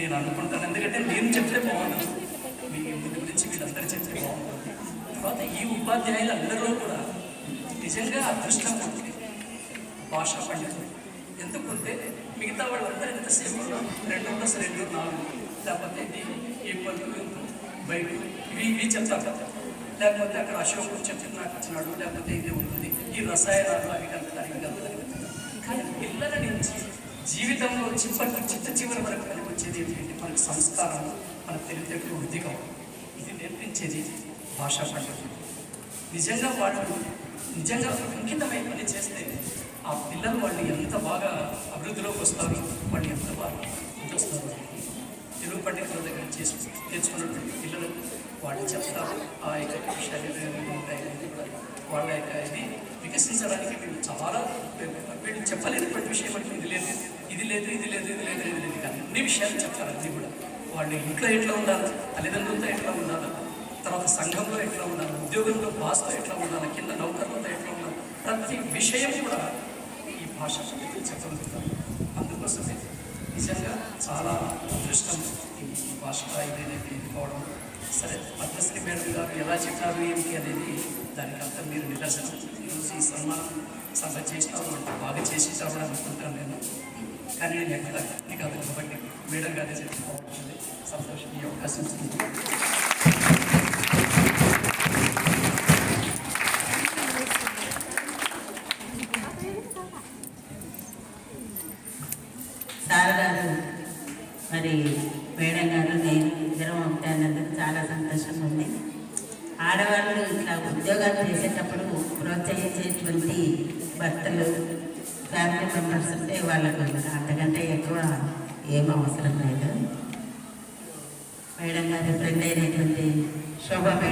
నేను అనుకుంటాను. ఎందుకంటే నేను చెప్తే బాగుంది మీ ఇంటి గురించి వీళ్ళందరూ చెప్తే బాగుంది తర్వాత ఈ ఉపాధ్యాయులు అందరిలో కూడా నిజంగా అదృష్టం ఉంది. భాషా పండితులు. ఎందుకంటే మిగతా వాళ్ళందరూ ఎంతసేపు రెండు ప్లస్ రెండు నాలుగు లేకపోతే ఇది ఈక్వల్ బయట ఇవి ఇవి చెప్తారు లేకపోతే అక్కడ అశోకుడు చెప్పిన నాకు ఇచ్చినాడు లేకపోతే ఇది ఉంటుంది. ఈ రసాయనాలు అవి కలుపుతారు ఇవి కలుపుతారు. కానీ పిల్లల నుంచి జీవితంలో చివరి చిత్త చివరి వరకు వచ్చేది ఏంటంటే మనకు సంస్కారం మన తెలివితేటలు వృద్ధి కావాలి. ఇది నేర్పించేది భాషా పండితులు నిజంగా వాళ్ళు నిజంగా అంకితమై పని చేస్తే ఆ పిల్లలు వాళ్ళు ఎంత బాగా అభివృద్ధిలోకి వస్తారు వాళ్ళు ఎంత బాగా వస్తారు తెలుగు పండితుల దగ్గర చేసి తెచ్చుకున్నటువంటి పిల్లలు వాళ్ళు చెప్తారు ఆ యొక్క విషయాలు ఉంటాయి వాళ్ళ యొక్క ఇది వికసించడానికి వీళ్ళు చాలా వీళ్ళు చెప్పలేనటువంటి విషయం అంటే ఇది లేదు ఇది లేదు ఇది లేదు ఇది లేదు ఇది లేదు. కానీ అన్ని విషయాలు చెప్తారు అన్నీ కూడా. వాళ్ళు ఇంట్లో ఎట్లా ఉండాలి? తల్లిదండ్రులతో ఎట్లా ఉండాలి? తర్వాత సంఘంలో ఎట్లా ఉండాలి? ఉద్యోగంలో బాస్తో ఎట్లా ఉండాలి? కింద నౌకర్లతో ఎట్లా ఉండాలి? ప్రతి విషయం కూడా ఈ భాష చెప్పడం జరుగుతుంది అందుకోసమే నిజంగా చాలా అదృష్టం ఈ భాష ఇదేదైతే ఎన్నుకోవడం సరే పద్మశ్రీ మేడం గారు ఎలా చెప్పారు ఏమిటి అనేది దానికి అంతా మీరు నిదర్శనం. ఈరోజు ఈ సన్మానం సభ చేసినారు అంటే బాగా చేసి అనుకుంటాను నేను. కానీ నేను ఎక్కడ నీకు అది కాబట్టి మేడం గారే చెప్పి సంతోషం ఈ అవకాశం ఇస్తుంది. సార్ గారు మరి మేడం గారు నేను ఇద్దరం ఉంటానందుకు చాలా సంతోషంగా ఉంది ఆడవాళ్ళు ఇట్లా ఉద్యోగాలు చేసేటప్పుడు ప్రోత్సహించేటువంటి భర్తలు ఫ్యామిలీ మెంబర్స్ ఉంటే వాళ్ళకు అంతకంటే ఎక్కువ ఏం అవసరం లేదు. మేడం గారు ఫ్రెండ్ అయినటువంటి శోభ మేడం